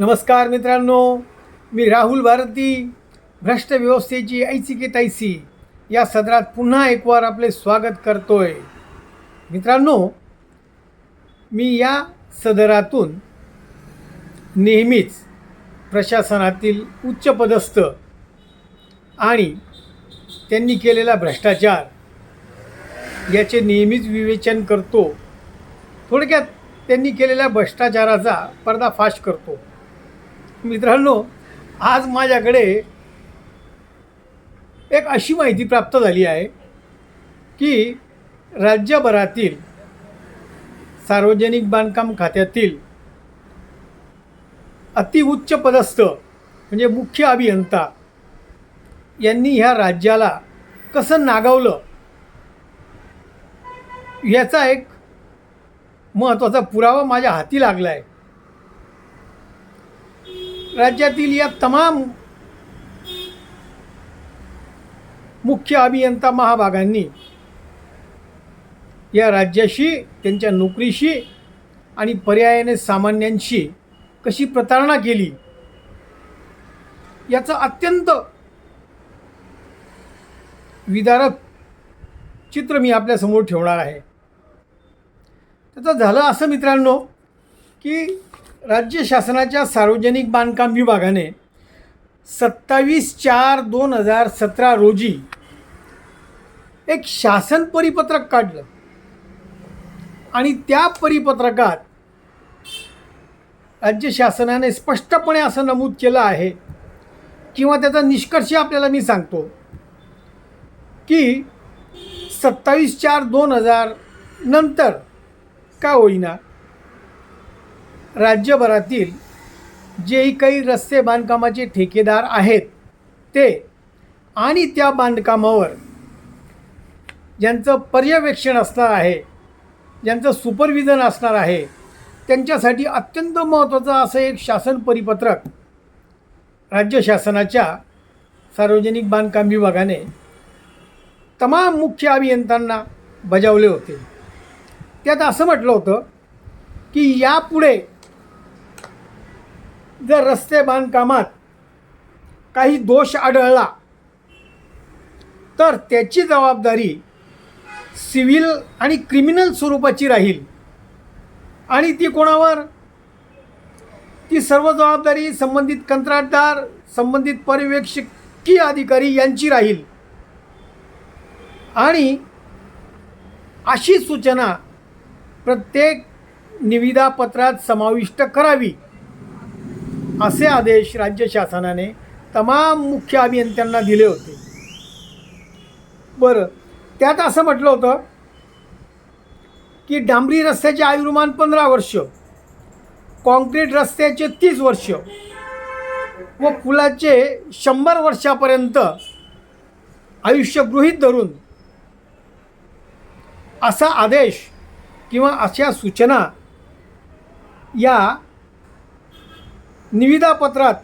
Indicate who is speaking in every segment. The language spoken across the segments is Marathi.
Speaker 1: नमस्कार मित्रांनो मी राहुल भारती भ्रष्ट व्यवस्थेची ऐसी की तैसी या सदरात पुन्हा एकवार आपले स्वागत करतोय. मित्रांनो मी या सदरातून नेहमीच प्रशासनातील उच्चपदस्थ आणि त्यांनी केलेला भ्रष्टाचार याचे नेहमीच विवेचन करतो. थोडक्यात त्यांनी केलेल्या भ्रष्टाचाराचा पर्दाफाश करतो. मित्रांनो आज माझ्याकडे एक अशी माहिती प्राप्त झाली आहे की राज्यभरातील सार्वजनिक बांधकाम खात्यातील अतिउच्च पदस्थ म्हणजे मुख्य अभियंता यांनी ह्या राज्याला कसं नागावलं? याचा एक महत्त्वाचा पुरावा माझ्या हाती लागला आहे राज्यातील या तमाम मुख्य अभियंता महाभागांनी या राज्याशी त्यांच्या नोकरीशी आणि पर्यायाने सामान्यांशी कशी प्रतारणा केली याचं अत्यंत विदारक चित्र मी आपल्यासमोर ठेवणार आहे. त्याचं झालं असं मित्रांनो की राज्य शासनाच्या सार्वजनिक बांधकाम विभागाने सत्तावीस चार दोन हजार सतरा रोजी एक शासन परिपत्रक काढलं. आणि त्या परिपत्रकात राज्य शासनाने स्पष्टपणे असं नमूद केलं आहे किंवा त्याचा निष्कर्ष आपल्याला मी सांगतो की सत्तावीस चार दोन हजार नंतर का होईना राज्यभरातील जेही काही रस्ते बांधकामाचे ठेकेदार आहेत ते आणि त्या बांधकामावर ज्यांचं पर्यवेक्षण असणार आहे ज्यांचं सुपरविजन असणार आहे त्यांच्यासाठी अत्यंत महत्त्वाचं असं एक शासन परिपत्रक राज्य शासनाच्या सार्वजनिक बांधकाम विभागाने तमाम मुख्य अभियंत्यांना बजावले होते. त्यात असं म्हटलं होतं की यापुढे जर रस्ते बांधकामात काही दोष आढळला तर त्याची जबाबदारी सिव्हिल आणि क्रिमिनल स्वरूपाची राहील. आणि ती कोणावर? ती सर्व जबाबदारी संबंधित कंत्राटदार संबंधित पर्यवेक्षकीय अधिकारी यांची राहील. आणि अशी सूचना प्रत्येक निविदापत्रात समाविष्ट करावी. असे आदेश राज्य शासनाने तमाम मुख्य अभियंत्यांना दिले होते. बरं त्यात असं म्हटलं होतं की डांबरी रस्त्याचे आयुर्मान पंधरा वर्ष कॉन्क्रीट रस्त्याचे तीस वर्ष व पुलाचे शंभर वर्षापर्यंत आयुष्य गृहीत धरून असा आदेश किंवा अशा सूचना या निविदापत्रात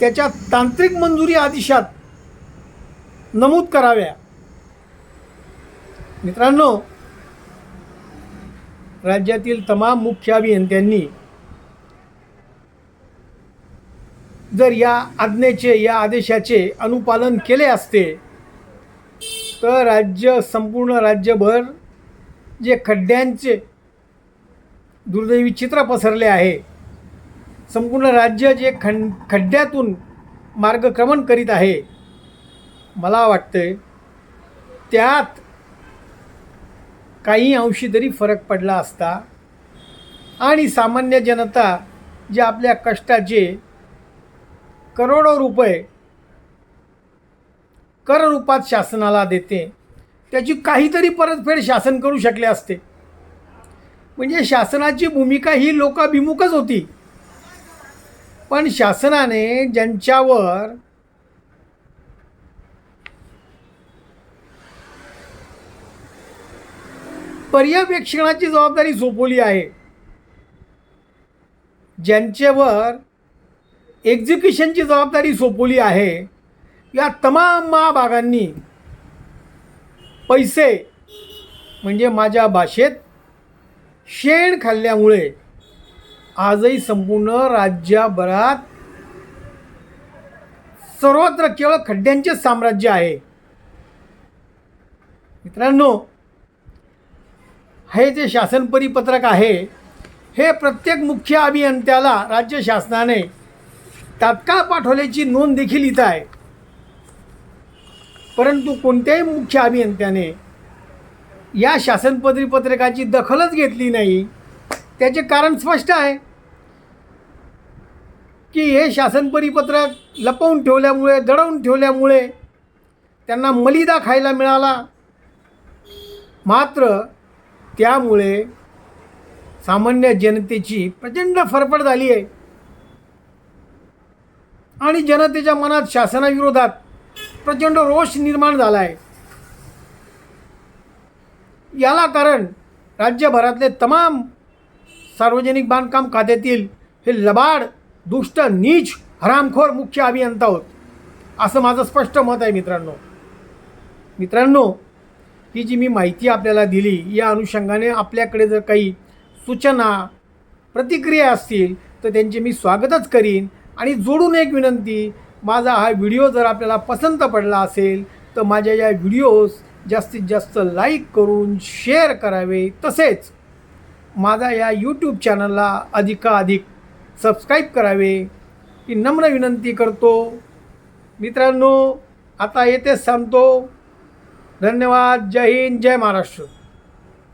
Speaker 1: त्याच्या तांत्रिक मंजुरी आदेशात नमूद कराव्या. मित्रांनो राज्यातील तमाम मुख्य अभियंत्यांनी जर या आज्ञेचे या आदेशाचे अनुपालन केले असते तर राज्य संपूर्ण राज्यभर जे खड्ड्यांचे दुर्दैवी चित्र पसरले आहे संपूर्ण राज्य जे खं खड्ड्यातून मार्गक्रमण करीत आहे मला वाटतं त्यात काही अंशी तरी फरक पडला असता आणि सामान्य जनता जे आपल्या कष्टाचे करोडो रुपये कर रूपात शासनाला देते त्याची काहीतरी परतफेड शासन करू शकले असते. म्हणजे शासनाची भूमिका ही लोकाभिमुखच होती. पण शासनाने ज्यांच्यावर पर्यवेक्षणाची जबाबदारी सोपवली आहे ज्यांच्यावर एक्झिक्युशनची जबाबदारी सोपवली आहे या तमाम महाभागांनी पैसे म्हणजे माझ्या भाषेत शेण खाल्ल्यामुळे आजही संपूर्ण राज्यभरात सर्वत्र केवळ खड्ड्यांचे साम्राज्य आहे. मित्रांनो हे जे शासन परिपत्रक आहे हे प्रत्येक मुख्य अभियंत्याला राज्य शासनाने तात्काळ पाठवल्याची नोंद देखील इथं आहे. परंतु कोणत्याही मुख्य अभियंत्याने या शासन परिपत्रकाची दखलच घेतली नाही. त्याचे कारण स्पष्ट आहे की हे शासन परिपत्रक लपवून ठेवल्यामुळे दडवून ठेवल्यामुळे त्यांना मलिदा खायला मिळाला. मात्र त्यामुळे सामान्य जनतेची प्रचंड फरफड झाली आहे. आणि जनतेच्या मनात शासनाविरोधात प्रचंड रोष निर्माण झाला आहे. याला कारण राज्यभरातले तमाम सार्वजनिक बांधकाम खात्यातील हे लबाड दुष्ट नीच हरामखोर मुख्य अभियंता होत. असं माझं स्पष्ट मत आहे मित्रांनो. मित्रांनो ही जी मी माहिती आपल्याला दिली या अनुषंगाने आपल्याकडे जर काही सूचना प्रतिक्रिया असतील तर त्यांचे मी स्वागतच करीन. आणि जोडून एक विनंती माझा हा व्हिडिओ जर आपल्याला पसंत पडला असेल तर माझ्या या व्हिडिओज जास्तीत जास्त लाईक करून शेअर करावे. तसेच माझा या यूट्यूब चॅनलला अधिकाधिक सबस्क्राईब करावे ही नम्र विनंती करतो. मित्रांनो आता येथेच सांगतो धन्यवाद. जय हिंद. जय महाराष्ट्र.